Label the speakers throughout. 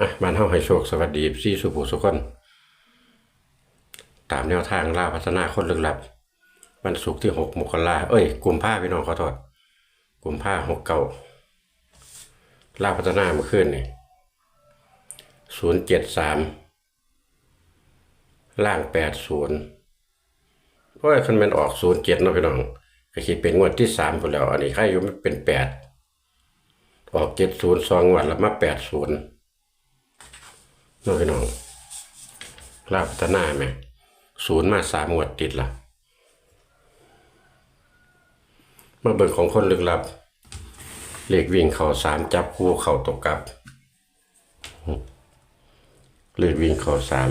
Speaker 1: อะบ้านเฮาให้โชคสวัสดีซี่สุภูสุคน ตามแนวทางล่าพัฒนาคนลึกลับ วันศุกร์ที่หกมกราเอ้ยกลุ่มภาพี่น้องขอโทษกลุ่มภาหกเก้าล่าพัฒนาเมื่อคืนนี่ศูนย์เจ็ดสามล่างแปดศูนย์โอ้ยคันมันออกศูนย์เจ็ดเนาะพี่น้องก็คิดเป็นงวดที่สามไปแล้ว อันนี้ใครอยู่มันเป็นแปดออกเจ็ดศูนย์สองงวดแล้วมาแปดศูนย์ น้องพี่น้องลาบพัฒนาไหมศูนย์มาสามหมวดติดละมาเบิกของคนลึกลับ เลขวิ่งเข่าสามจับคู่เข่าตกกับ เลขวิ่งเข่าสาม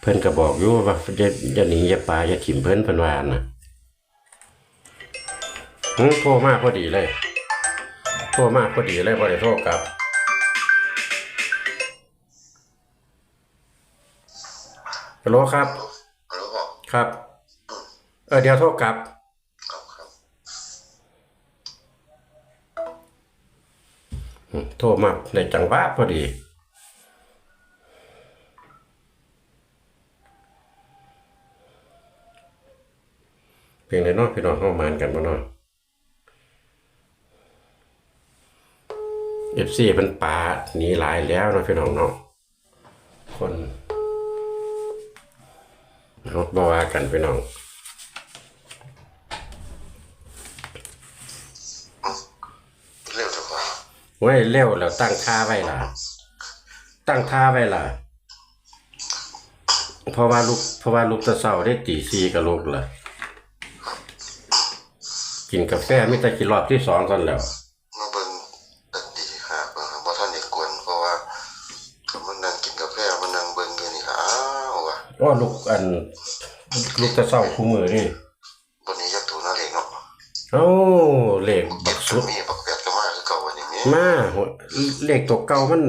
Speaker 1: เพิ่อนก็บอกอยู่ว่าอย่าอย่าหนีอย่าปาอย่าถิ่มเพิ่อนเพิ่นว่านะหึโทรมาพอดีเลย โทรมาพอดีเลยพอได้โทรกลับ ฮัลโหลครับ
Speaker 2: ฮัลโหลบอ
Speaker 1: ครับ เออเดี๋ยวโทรกลับ
Speaker 2: ครับครับ
Speaker 1: โทรมาในจังหวะพอดี เพียงในนอกพี่น้องเข้ามานกันมาเนาะเอฟซีเป็นป่าหนีหลายแล้วเนาะพี่น้องเนาะคน เอาบว่ากันพี่น้อง
Speaker 2: เร็วจังวะ
Speaker 1: ไว้เร็วแล้วตั้งท่าไว้ล่ะ ตั้งท่าไว้ล่ะ เพราะว่าลูกเพราะว่าลูกตะเศร้าได้ตีซีกับลูกล่ะ กินกาแฟไม่แต่กินรอบที่สองตอนแล้ว
Speaker 2: วว่ะ
Speaker 1: ก็ลูกอัน ลูกตะเศร้าคู่มือนี่
Speaker 2: บนนี้ยักถูน่าเล็กเนาะ
Speaker 1: เอ้าเลขบักสุด
Speaker 2: มีบักแปดก็มาคือเก่าวันนี้แม่
Speaker 1: มาหัวเลขตัวเก่ามัน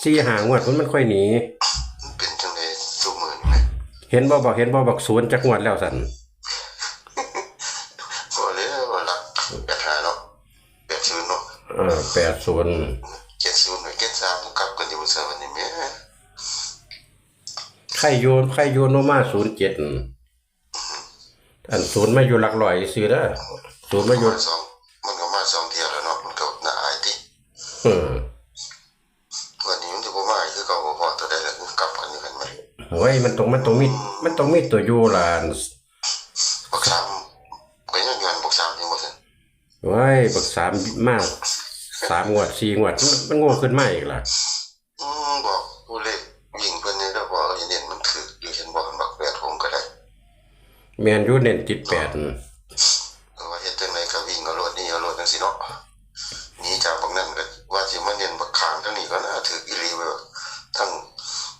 Speaker 1: ซีหางวดมันมันค่อยหนี
Speaker 2: มันเป็นจังได๋ซุมื้อนี่แม่
Speaker 1: เห็นบ่บอกเห็นบ่บักศูนย์จักงวดแล้วสัน
Speaker 2: บ่เลยว่าหลักแปดหาเนาะแปดศูนย์เนาะ
Speaker 1: เออแปดศูนย์
Speaker 2: เจ็ดศูนย์หรือเจ็ดสามกลับกันอยู่ซะวันนี้แม่
Speaker 1: ไข่โยนไข่โยนโนมาศูนย์เจ็ดอันศูนย์มาอยู่หลักร้อยซื้อเด้อศูนย์มาอยู่
Speaker 2: มาสองมันก็มาสองเที่ยวแล้วเนาะมันก็น่าอายติ
Speaker 1: เออ
Speaker 2: วันนี้มันสิบ่มาอีกคือเก่าบ่พอตัวใดแล้วกลับกันอยู่กันไหม
Speaker 1: โอ้ยมันต้องมันต้องมีมันต้องมีตัวอยู่ล่ะ
Speaker 2: บักสามก็ยังย้อนบักสามยังบ่ทัน
Speaker 1: โอ้ยบักสามมากสามงวดสี่งวดมันมันโง่ขึ้นมาอีกล่ะ
Speaker 2: อืมบอกผู้เล็กยิงเพิ่นนี่แล้วบอกอย่าเน้นมันถืออยู่เห็นบอกกันบักแปดผมก็ได้
Speaker 1: แมนยูเน้นติดแปด
Speaker 2: เออว่าเฮ็ดจังไดก็วิ่งเอารถนี่เอารถจังซี่เนาะหนีจากบักนั้นก็ว่าสิมาเน้นบักข้างทั้งนี้ก็น่าถืออีหลีไว้ว่าทั้ง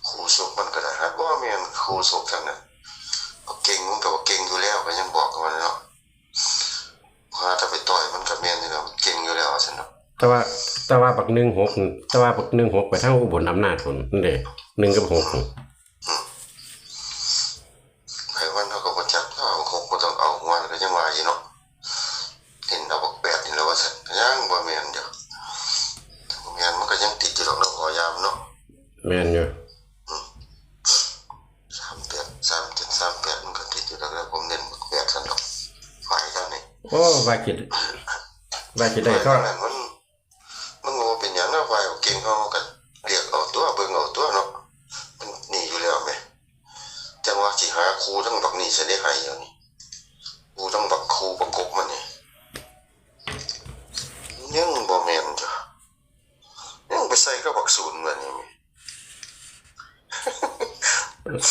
Speaker 2: ครูศกมันก็ได้ฮะบ่แม่นครูศกทั้งนั้นเอาเก่งมันก็ว่าเก่งอยู่แล้วก็ยังบอกกันว่าเนาะพาถ้าไปต่อยมันก็แม่นอยู่แล้วมันเก่งอยู่แล้วว่าซั่นเนาะ
Speaker 1: แต่ว่าแต่ว่าบักหนึ่งหกแต่ว่าบักหนึ่งหกไปทางอุบลอำนาจผลนั่นเด้หนึ่งกับหก
Speaker 2: ไผวันเขาก็บ่จักเอาคงบ่ต้องเอาหัวก็ยังว่าอยู่เนาะเห็นเอาบักแปดนี่แล้วว่าซั่นยังบ่แม่นเด้อถ้าบ่แม่นมันก็ยังติดอยู่ดอกเนาะพอยามเนาะ
Speaker 1: แมนอยู่
Speaker 2: สามแปดสามเจ็ดสามแปดมันก็ติดอยู่แล้วแล้วผมเน้นบักแปดซั่นดอกฝ่ายกันนี่
Speaker 1: โอ้ว่าจิว่าจิได้
Speaker 2: ฝ่าย
Speaker 1: ก็
Speaker 2: นั้นมันมันโง่เป็นหยังนะฝ่ายเก่งเขาก็เรียกเอาตัวเบิ่งเอาตัวเนาะมันหนีอยู่แล้วแหมจังว่าสิหาครูทั้งบักนี่สิได้ให้อยู่นี่ครูทั้งบักครูประกบมันนี่ยังบ่แม่นจ้ะยังไปใส่กับบักศูนย์มันนี่แหม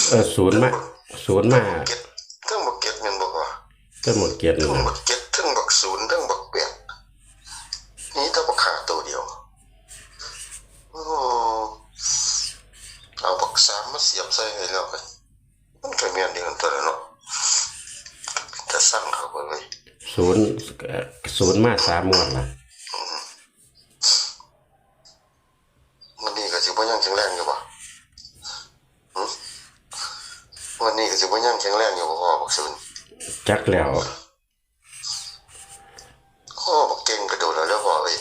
Speaker 1: เออศูนย์มาศูนย์มา
Speaker 2: เก็ตทั้งบักเก็ตแม่นบ่ว่า
Speaker 1: ก็หมดเกียรติ
Speaker 2: ทั้ง
Speaker 1: นะ
Speaker 2: บักเก็ตทั้งบักศูนย์ทั้งบักแปดนี่ถ้าบักขาตัวเดียวโอ้เอาบักสามมาเสียบใส่ให้แล้วกันมันก็แม่นเดียวกันตัวละเนาะจะสั่งเขาไปเลย
Speaker 1: ศูนย์เอ่อศูนย์มาสามงวดละ
Speaker 2: วันนี้ก็สิบ่ยังแข็งแรงอยู่บ่หึวันนี้ก็สิบ่ยังแข็งแรงอยู่บ่พ่อบักศูนย์
Speaker 1: จักแล้ว
Speaker 2: โอ้บักเก่งกระโดดแล้วแล้วพ่อเอ้ย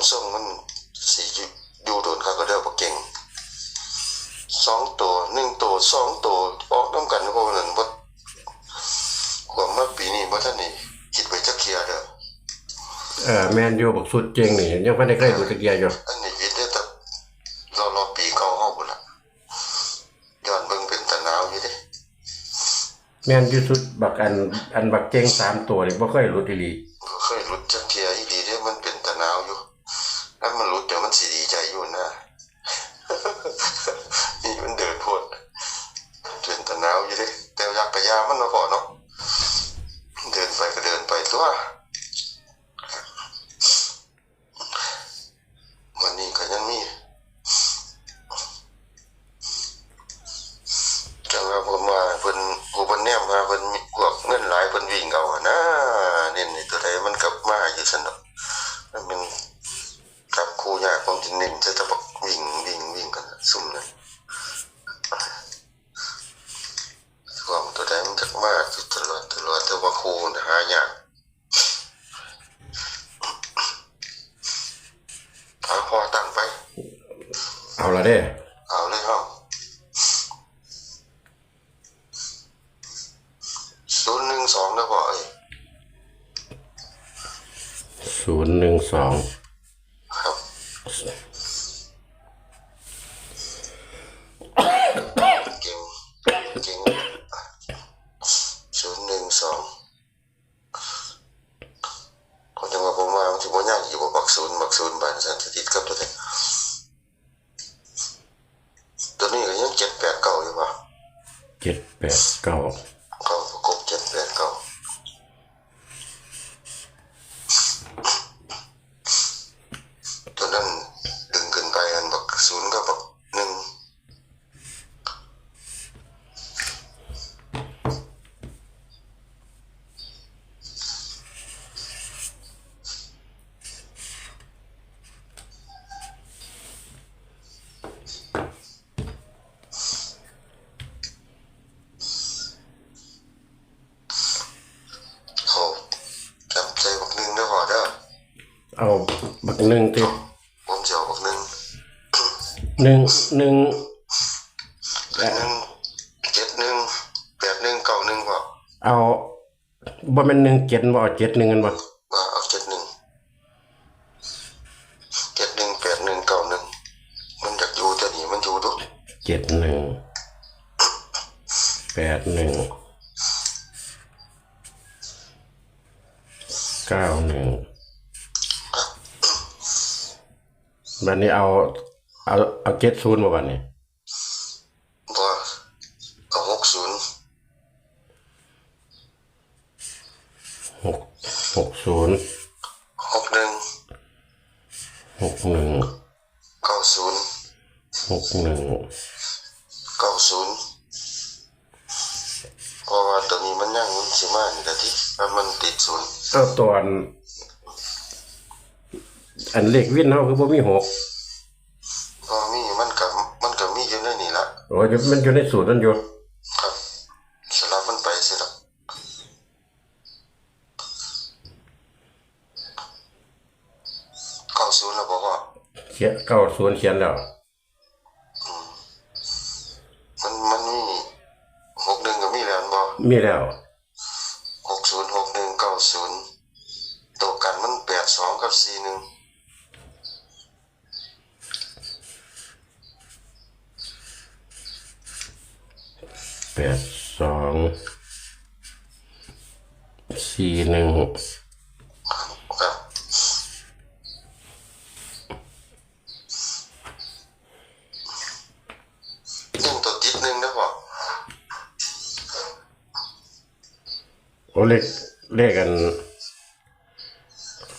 Speaker 2: ำส้มมันสีอยู่โดนเขาก็เด้อบ่เก่งสองตัวหนึ่งตัวสองตัวออกน้ำกันเพราะว่านั้นบ่ความมาปีนี้บ่ทันนี่คิดไว้จักเที่ยเด้อ
Speaker 1: เออแมนยูบอกสุดเจงนี่ยังไม่ได้ใกล้ดูตะเกียอยู่
Speaker 2: แม
Speaker 1: นยูสุดบักอันอันบักเจงสามตัวนี่บ่เคยหลุดอีหลี
Speaker 2: บ่เคยหลุดจักเทียอีหลีเด้มันเป็นตะนาวอยู่ถ้วมันหลุดเดี๋ยวมันสิดีใจอยู่นะ นี่มันเดินโพดเป็นตะหนาวอยู่เด้แต่อยากไปยามมันมาพอเนาะเดินไปก็เดินไปตัววันนี้ก็ยังมีจังว่าผมมาเพิ่นผู้เพิ่นแนมมาเพิ่นมีพวกเงินหลายเพิ่นวิ่งเอาอะนะเน้นนี่ตัวใดมันกลับมาอยู่ซั่นดอกมันเป็นกับครูยากผมจะเน้นจะตะบอกวิ่งวิ่งวิ่งกันน่ะซุ่มนั้นความตัวใดมันกลับมาอยู่ตลอดตลอดแต่ว่าครูน่ะหายากเอาพอตั้งไป
Speaker 1: เอาละเด้
Speaker 2: เอาเลยครับศูนย์หนึ่งสองนะพ่อเอ้ย
Speaker 1: ศูนย์หนึ่งสอง
Speaker 2: ครับเก่งเก่งศูนย์หนึ่งสองคนจังหวะผมมามันจะบ่ยากอยู่บ่บักศูนย์บักศูนย์บานสันติดกับตัวเด็กตัวนี้ก็ยังเจ็ดแปดเก้าอยู่ป่ะ
Speaker 1: เจ็ดแปดเก้า
Speaker 2: เก้าประกบเจ็ดแปดเก้าตัวนั้นดึงขึ้นไปอันบักศูนย์กับบักหนึ่ง เขาจับใจบักหนึ่งได้พอเด้อ
Speaker 1: เอาบักหนึ่งติ
Speaker 2: ผมจะเอาบักหนึ่ง
Speaker 1: หนึ่งหนึ่ง
Speaker 2: หนึ่งเจ็ดหนึ่งแปดหนึ่งเก้าหนึ่งพอ
Speaker 1: เอาบ่แม่นหนึ่งเจ็ดบ่เอาเจ็ดหนึ่งกันบ่
Speaker 2: มาเอาเจ็ดหนึ่งเจ็ดหนึ่งแปดหนึ่งเก้าหนึ่งมันอยากอยู่แต่นี่มันอยู่ดุ
Speaker 1: เจ็ดหนึ่งแปดหนึ่งเก้าหนึ่ง บัดนี้เอาเอาเอาเจ็ดศูนย์บ่บัดนี้
Speaker 2: พอเอาหกศูนย์
Speaker 1: หกหกศูนย์
Speaker 2: หกหนึ่ง
Speaker 1: หกหนึ่ง
Speaker 2: เก้าศูนย์
Speaker 1: หกหนึ่ง
Speaker 2: เก้าศูนย์เพราะว่าตัวนี้มันยังมันสิมานี่แต่ที่มันติดศูนย์
Speaker 1: เอาตอน อันเลขวินเฮาคือบ่มีหก
Speaker 2: พอมีมันกับมันกับมีอยู่ในนี่ละ
Speaker 1: โอ้ยมันอยู่ในสูตรมันอยู่
Speaker 2: ครับสลับมันไปสิละเก้าศูนย์แล้วบอกว่า
Speaker 1: เขียนเก้าศูนย์เขียนแล้ว
Speaker 2: มันมันมีหกหนึ่งก็มีแล้วบอก
Speaker 1: มีแล้ว
Speaker 2: หกศูนย์หกหนึ่งเก้าศูนย์ตัวกันมันแปดสองกับสี่หนึ่ง
Speaker 1: แปดสองสี่หนึ่ง
Speaker 2: ครับหนึ่งตัวติดหนึ่งนะบอก
Speaker 1: โอ้เลขเลขกัน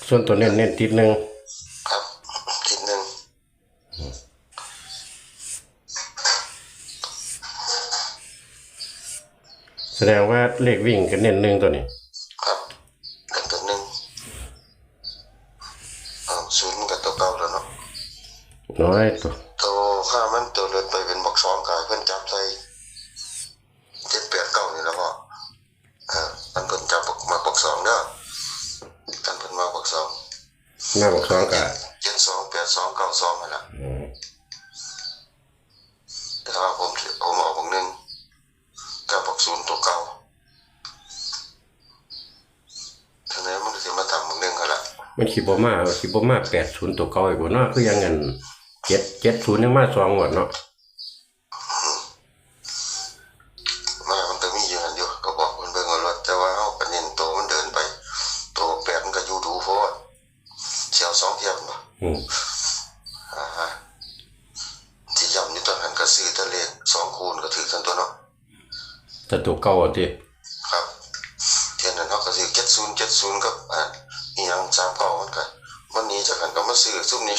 Speaker 1: ส่วนตัวเน้นเน้นติดหนึ่ง แสดงว่าเลขวิ่งก็เน้นหนึ่งตัวนี้
Speaker 2: ครับกับตัวหนึ่งอ้าวศูนย์มันกับตัวเก่าแล้วเนาะ
Speaker 1: น้อยตัว
Speaker 2: ตัวข้ามันตัวเลือนไปเป็นบักสองกายเพิ่นจับใส่เจ็ดแปดเก้านี่แล้วก็อ่ามันเพิ่นจับบักมาบักสองเด้อกันเพิ่นมาบักสอง
Speaker 1: หน้าบอกสองกะ
Speaker 2: เจ็ด ดสองเก้าสองนั่นแหละ
Speaker 1: อืม
Speaker 2: แต่ว่าผมถือผมเอาบักหนึ่งกับบักศูนย์ตัวเก่าทีนี้มันก็จะมาทำบักหนึ่ง กันละ
Speaker 1: มันสิบ่มาสิบ่มา80ตัวเก่าอีกบ่เนาะคือยังงั้น7 70ยังมาสองงวดเนาะ
Speaker 2: มามันก็มีอยู่หันอยู่ก็บอกมันเบิ่งเอารถแต่ว่าเอาประเด็นตัวมันเดินไปตัวแปดมันก็อยู่ดูโพดเชียวสองเทียบบ่
Speaker 1: อืม
Speaker 2: อ่าฮะที่ย้ำนี่ตอนนั้นก็ซื้อแตะเลขสองคูณก็ถือกันตัวเนาะ
Speaker 1: แต่ตัวเก่าอะติ
Speaker 2: มาซื้อซุ่มนี้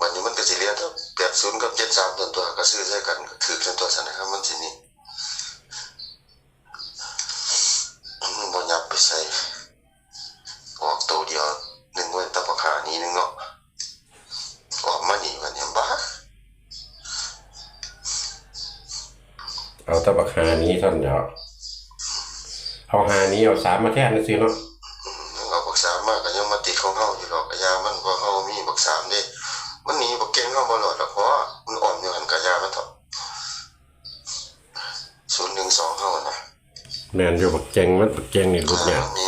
Speaker 2: วันนี้มันก็สิเรียนแปดศูนย์กับเจ็ดสามตัวตัวก็ซื้อใช้กันก็ถือกันตัวสันะครับมันสินี่มันบ่ยับไปใส่ออกตัวเดียวหนึ่งไว้ตะปะขานี้หนึ่งเนาะออกมานี่วันนี้บ้า
Speaker 1: เอาตะบักหานี้ท่านเดียวเอาหานี้เอาสามมาแทนซื่อเนาะ
Speaker 2: เอาบักสามมากก็ยังมาติดของเฮาอยู่ดอกกะยามันบ่เฮามีบักสามเด้มันหนีบักเก่งเฮาบ่รอดดอกเพราะว่ามันอ่อนอยู่หันกะยามันเถาะ012เฮานะ
Speaker 1: แมนอยู่บักแจงมันบักแจงนี่รุดเนี่ย
Speaker 2: มี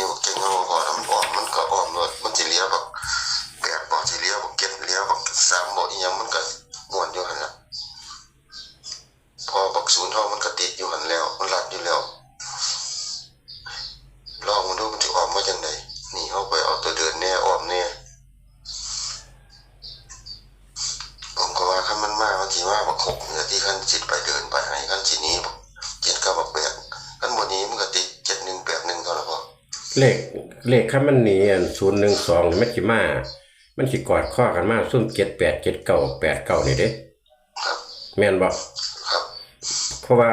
Speaker 2: บัก เลขเล
Speaker 1: ขคันมันหนีอัน012นี่มันสิมา มันสิกอดข้อกันมาซุ่ม78 79 89นี่เด้
Speaker 2: ครับ
Speaker 1: แม่นบ่
Speaker 2: ครับ
Speaker 1: เพราะว่า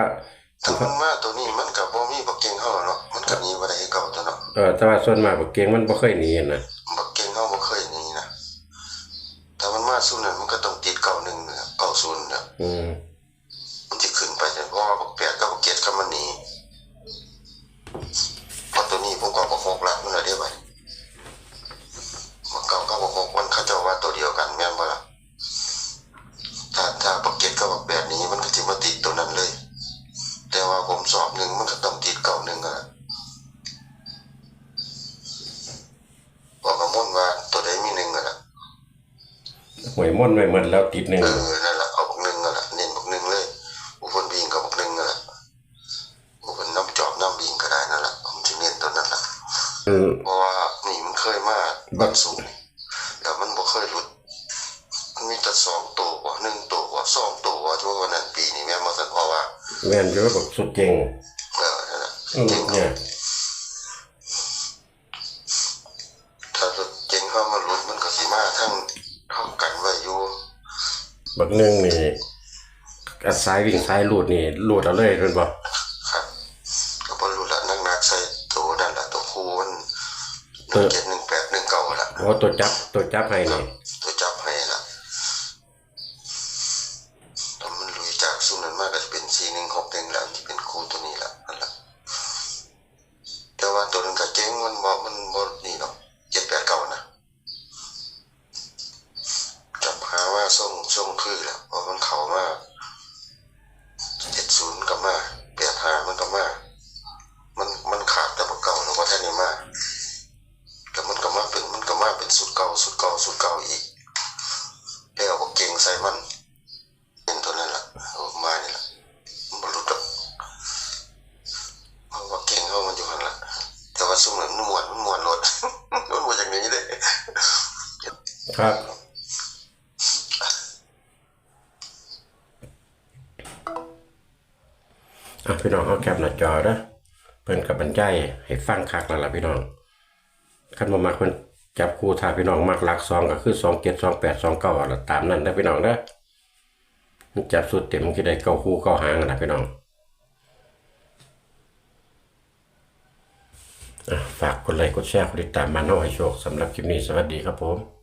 Speaker 2: ถ้ามันมาตัวนี้มันกับบ่มีบักเก่งเฮาเนาะมันก็หนี้บ่ได้คือเก่าตัวเนาะ
Speaker 1: เออแต่ว่าส่วนมากบักเกงมันบ่เคยหนีนะ
Speaker 2: บักเก่งเฮาบ่เคยหนี้นะถ้ามันมาสู้นั้นมันก็ต้องติดเก่าหนึ่งเนี่ยเก่าศูนย์เนี่ย
Speaker 1: อืม
Speaker 2: มันจะขึ้นไปแต่เพราะว่าบักแปดกับบักเจ็ดก็มันหนีเพราะตัวนี้ผมก็บักหกละมันละเด้บัดบักเก่ากับบักหกมันเขาเจ้าว่าตัวเดียวกันแม่นบ่ล่ะ ถ้าถ้าบักเก็ตกับบักแบบนี้มันก็จะมาติดตัวนั้นเลย แต่ว่าผมสอบหนึ่งมันก็ต้องติดเก่าหนึ่งอะบอกกับมุ่นว่าตัวใดมีหนึ่งอะนะ
Speaker 1: หวยม่อ นไว้หมดแล้วติดหนึง
Speaker 2: เออนั่นแหละเอาบักหนึ่งอะนะเน้นบักหนึ่งเลยอุบลบิงกับบักหนึ่งอะนะอุบลน้ำจอบน้ำบิงก็ได้นั่นแหละผมจะเน้นตัวนั้นแหละ
Speaker 1: อืม
Speaker 2: เพราะว่านี่มันเคยมาบักสูงแล้วมันบ่เคยหลุดมันมีแต่สองตัวกว่าหนึ่งตัวกว่าสองตัวกว่าทั่ววันนั้นปีนี้แม่มาสันเพราะว่า
Speaker 1: แม่นอยู่บักสุดเจง
Speaker 2: เออนั่นแหละ
Speaker 1: อืม
Speaker 2: เก่ง
Speaker 1: เนี่ย
Speaker 2: ถ้าเก่งเข้ามาหลุดมันก็สิมาทั้งเท่ากันไว้อยู่
Speaker 1: บักหนึงนี่อัดสายวิ่งสายลูดนี่ลูดเอาเลยเพิ่นบ่
Speaker 2: ครับก็บ่รู้ละนักนักๆใส่ตัวนั่นละตัวคูมันหนึ่งเจ็ดหนึ่งแปดหนึ่งเก้าละ
Speaker 1: โอ้ตัวจับตัวจับให้นี่
Speaker 2: ตัวจับให้ละถ้ามันลุยจากสู้นั้นมากก็จะเป็นสี่หนึ่งหกหนึ่งละที่เป็นคูตัวนี้ละนั่นละแต่ว่าตัวนั้นก็เจ๊งมันบ่มันบ่นี่หรอกเจ็ดแปดเก้านะ จับหาว่าส่งส่งคือแหละเพราะมันเขามาเจ็ดศูนย์ก็มาแปดห้ามันก็มา มันมันขาดแต่บ่เก่าแล้วว่าแท่นี้มาแต่มันก็มาเป็นมันก็มาเป็นสุดเก่าสุดเก่าสุดเก่าอีกแล้วก็เก่งใส่มันเป็นตัวนั้นแหละเอามานี่แหละมันบรรลุดอกเพราะว่าเก่งเข้ามันอยู่หันละแต่ว่าสุ่มนั้นมันมวนมันมวนรถ มันมวนอย่างนี้เลย
Speaker 1: ครับ อะพี่น้องเอาแคปหน้าจอเด้อเพิ่นกับบรรยายให้ฟังคักแล้วล่ะพี่น้องคันบ่มักเพิ่นจับคู่ถ้าพี่น้องมักหลักสองก็คือ2 7 2 8 2 9ล่ะตามนั้นเด้พี่น้องเด้อมันจับสุดเต็มมันสิได้เก้าคู่เก้าหางนะพี่น้องฝากกดไลค์กดแชร์กดติดตามมาน้อยโชคสำหรับคลิปนี้สวัสดีครับผม